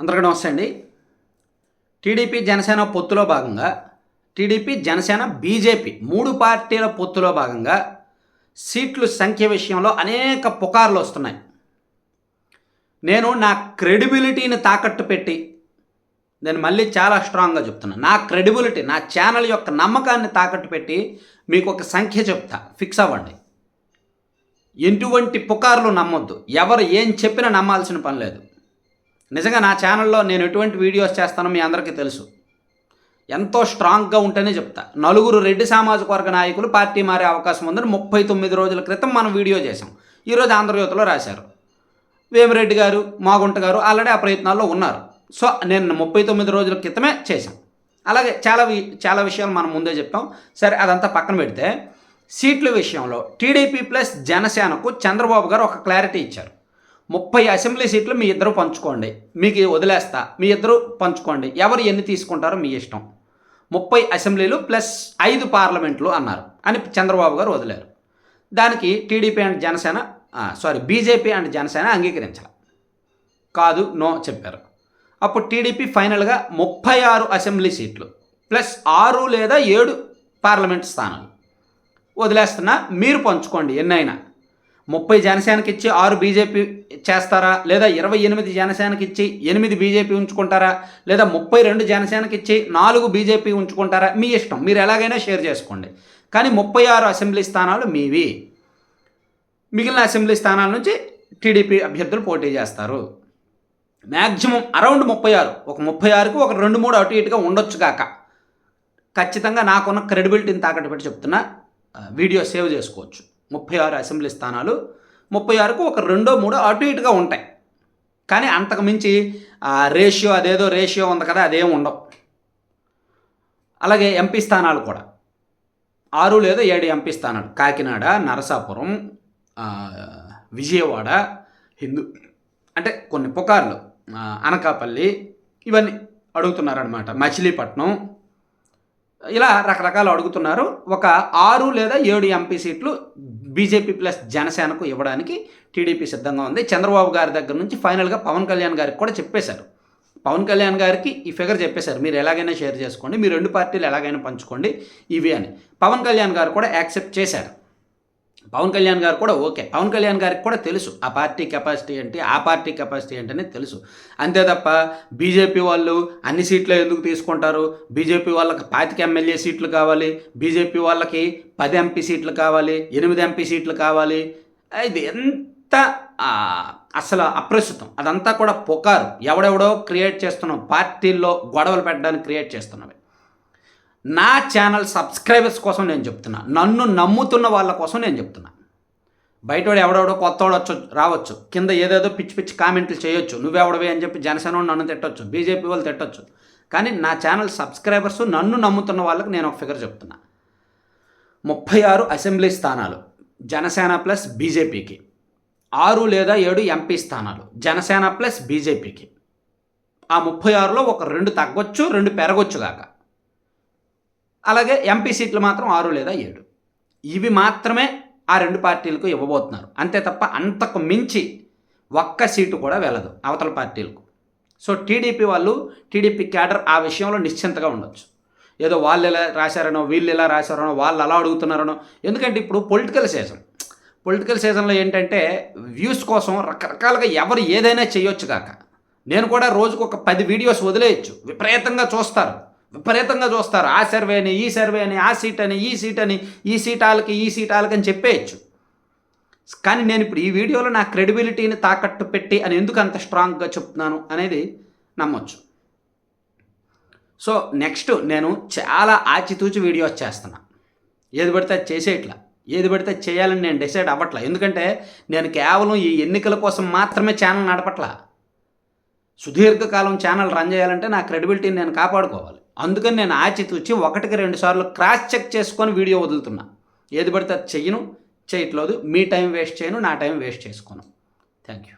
అందరికీ నమస్తే అండి. టీడీపీ జనసేన పొత్తులో భాగంగా టీడీపీ జనసేన బీజేపీ మూడు పార్టీల పొత్తులో భాగంగా సీట్లు సంఖ్య విషయంలో అనేక పుకార్లు వస్తున్నాయి. నేను నా క్రెడిబిలిటీని తాకట్టు పెట్టి నేను మళ్ళీ చాలా స్ట్రాంగ్గా చెప్తున్నాను నా క్రెడిబిలిటీ నా ఛానల్ యొక్క నమ్మకాన్ని తాకట్టు పెట్టి మీకు ఒక సంఖ్య చెప్తా. ఫిక్స్ అవ్వండి. ఎటువంటి పుకార్లు నమ్మొద్దు. ఎవరు ఏం చెప్పినా నమ్మాల్సిన పని లేదు. నిజంగా నా ఛానల్లో నేను ఎటువంటి వీడియోస్ చేస్తానో మీ అందరికీ తెలుసు. ఎంతో స్ట్రాంగ్గా ఉంటేనే చెప్తా. నలుగురు రెడ్డి సామాజిక వర్గ నాయకులు పార్టీ మారే అవకాశం ఉందని ముప్పై తొమ్మిది రోజుల క్రితం మనం వీడియో చేసాం ఈరోజు ఆంధ్రజ్యోతిలో రాశారు. వేమిరెడ్డి గారు మాగుంట గారు ఆల్రెడీ ఆ ప్రయత్నాల్లో ఉన్నారు. సో నేను ముప్పై తొమ్మిది రోజుల క్రితమే చేశాం. అలాగే చాలా వి చాలా విషయాలు మనం ముందే చెప్పాం. సరే అదంతా పక్కన పెడితే సీట్ల విషయంలో టీడీపీ ప్లస్ జనసేనకు చంద్రబాబు గారు ఒక క్లారిటీ ఇచ్చారు. ముప్పై అసెంబ్లీ సీట్లు మీ ఇద్దరు పంచుకోండి. మీకు వదిలేస్తా. మీ ఇద్దరు పంచుకోండి. ఎవరు ఎన్ని తీసుకుంటారో మీ ఇష్టం. ముప్పై అసెంబ్లీలు ప్లస్ ఐదు పార్లమెంట్లు అన్నారు అని చంద్రబాబు గారు వదిలేరు. దానికి TDP and Janasena sorry BJP and Janasena అంగీకరించాలి. కాదు నో చెప్పారు. అప్పుడు టీడీపీ ఫైనల్గా ముప్పై ఆరు అసెంబ్లీ సీట్లు ప్లస్ ఆరు లేదా ఏడు పార్లమెంట్ స్థానాలు. వదిలేస్తున్నా మీరు పంచుకోండి ఎన్నైనా. ముప్పై జనసేనకి ఇచ్చి ఆరు బీజేపీ చేస్తారా? లేదా ఇరవై ఎనిమిది జనసేనకి ఇచ్చి ఎనిమిది బీజేపీ ఉంచుకుంటారా? లేదా ముప్పై రెండు జనసేనకి ఇచ్చి నాలుగు బీజేపీ ఉంచుకుంటారా? మీ ఇష్టం. మీరు ఎలాగైనా షేర్ చేసుకోండి. కానీ ముప్పై ఆరు అసెంబ్లీ స్థానాలు మీవి. మిగిలిన అసెంబ్లీ స్థానాల నుంచి టీడీపీ అభ్యర్థులు పోటీ చేస్తారు. మ్యాక్సిమం అరౌండ్ ముప్పై ఆరు. ఒక ముప్పై ఆరుకు ఒక రెండు మూడు అటు ఇటుగా ఉండొచ్చు కాక ఖచ్చితంగా నాకున్న క్రెడిబిలిటీని తాకట్టు పెట్టి చెప్తున్నా. వీడియో సేవ్ చేసుకోవచ్చు. ముప్పై ఆరు అసెంబ్లీ స్థానాలు ముప్పై ఆరుకు ఒక రెండో మూడో అటు ఇటుగా ఉంటాయి. కానీ అంతకు మించి రేషియో అదేదో రేషియో ఉంది కదా అదేం ఉండవు. అలాగే ఎంపీ స్థానాలు కూడా. ఆరు లేదా ఏడు ఎంపీ స్థానాలు. కాకినాడ నరసాపురం విజయవాడ హిందూ అంటే కొన్ని పుకార్లు అనకాపల్లి ఇవన్నీ అడుగుతున్నారనమాట మచిలీపట్నం ఇలా రకరకాలు అడుగుతున్నారు. ఒక ఆరు లేదా ఏడు ఎంపీ సీట్లు బీజేపీ ప్లస్ జనసేనకు ఇవ్వడానికి టీడీపీ సిద్ధంగా ఉంది. చంద్రబాబు గారి దగ్గర నుంచి ఫైనల్గా పవన్ కళ్యాణ్ గారికి కూడా చెప్పేశారు. పవన్ కళ్యాణ్ గారికి ఈ ఫిగర్ చెప్పేశారు. మీరు ఎలాగైనా షేర్ చేసుకోండి. మీ రెండు పార్టీలు ఎలాగైనా పంచుకోండి. ఇవి అని. పవన్ కళ్యాణ్ గారు కూడా యాక్సెప్ట్ చేశారు. పవన్ కళ్యాణ్ గారు కూడా ఓకే. పవన్ కళ్యాణ్ గారికి కూడా తెలుసు. ఆ పార్టీ కెపాసిటీ ఏంటి ఆ పార్టీ కెపాసిటీ ఏంటనే తెలుసు. అంతే తప్ప బీజేపీ వాళ్ళు అన్ని సీట్లు ఎందుకు తీసుకుంటారు? బీజేపీ వాళ్ళకి పాతిక ఎమ్మెల్యే సీట్లు కావాలి. బీజేపీ వాళ్ళకి పది ఎంపీ సీట్లు కావాలి. ఎనిమిది ఎంపీ సీట్లు కావాలి. ఇది ఎంత అసలు అప్రస్తుతం. అదంతా కూడా పుకారు. ఎవడెవడో క్రియేట్ చేస్తున్నాం పార్టీల్లో గొడవలు పెట్టడానికి క్రియేట్ చేస్తున్నవి. నా ఛానల్ సబ్స్క్రైబర్స్ కోసం నేను చెప్తున్నా. నన్ను నమ్ముతున్న వాళ్ళ కోసం నేను చెప్తున్నా. బయటవాడు ఎవడెవడో కొత్తవాడు వచ్చు రావచ్చు. కింద ఏదేదో పిచ్చి పిచ్చి కామెంట్లు చేయొచ్చు. నువ్వెవడవి అని చెప్పి జనసేన నన్ను తిట్టొచ్చు. బీజేపీ వాళ్ళు తిట్టొచ్చు. కానీ నా ఛానల్ సబ్స్క్రైబర్స్ నన్ను నమ్ముతున్న వాళ్ళకి నేను ఒక ఫిగర్ చెప్తున్నా. ముప్పై ఆరు అసెంబ్లీ స్థానాలు. జనసేన ప్లస్ బీజేపీకి. ఆరు లేదా ఏడు ఎంపీ స్థానాలు. జనసేన ప్లస్ బీజేపీకి. ఆ ముప్పై ఆరులో ఒక రెండు తగ్గొచ్చు రెండు పెరగొచ్చు కాక. అలాగే ఎంపీ సీట్లు మాత్రం ఆరు లేదా ఏడు. ఇవి మాత్రమే ఆ రెండు పార్టీలకు ఇవ్వబోతున్నారు. అంతే తప్ప అంతకు మించి ఒక్క సీటు కూడా వెళ్ళదు అవతల పార్టీలకు. సో టీడీపీ వాళ్ళు టీడీపీ క్యాడర్ ఆ విషయంలో నిశ్చింతగా ఉండొచ్చు. ఏదో వాళ్ళు ఎలా రాశారనో వీళ్ళు ఎలా రాశారనో వాళ్ళు అలా అడుగుతున్నారనో. ఎందుకంటే ఇప్పుడు పొలిటికల్ సీజన్. పొలిటికల్ సీజన్లో ఏంటంటే వ్యూస్ కోసం రకరకాలుగా ఎవరు ఏదైనా చేయొచ్చు కాక. నేను కూడా రోజుకు ఒక పది వీడియోస్ వదిలేయచ్చు. విపరీతంగా చూస్తారు. విపరీతంగా చూస్తారు. ఆ సర్వే అని ఈ సర్వే అని ఆ సీట్ అని ఈ సీట్ అని ఈ సీట్ ఈ సీట్ అని చెప్పేయచ్చు. కానీ నేను ఇప్పుడు ఈ వీడియోలో నా క్రెడిబిలిటీని తాకట్టు పెట్టి అని ఎందుకు అంత స్ట్రాంగ్గా చెప్తున్నాను అనేది నమ్మొచ్చు. సో నెక్స్ట్ నేను చాలా ఆచితూచి వీడియోస్ చేస్తున్నా. ఏది పడితే అది చేసేట్లా. ఏది పడితే చేయాలని నేను డిసైడ్ అవ్వట్లా. ఎందుకంటే నేను కేవలం ఈ ఎన్నికల కోసం మాత్రమే ఛానల్ నడపట్లా. సుదీర్ఘకాలం ఛానల్ రన్ చేయాలంటే నా క్రెడిబిలిటీని నేను కాపాడుకోవాలి. అందుకని నేను ఆచితూచి ఒకటికి రెండు సార్లు క్రాస్ చెక్ చేసుకొని వీడియో వదులుతున్నా. ఏది పడితే అది చెయ్యను చేయట్లేదు మీ టైం వేస్ట్ చేయను నా టైం వేస్ట్ చేసుకోను. Thank you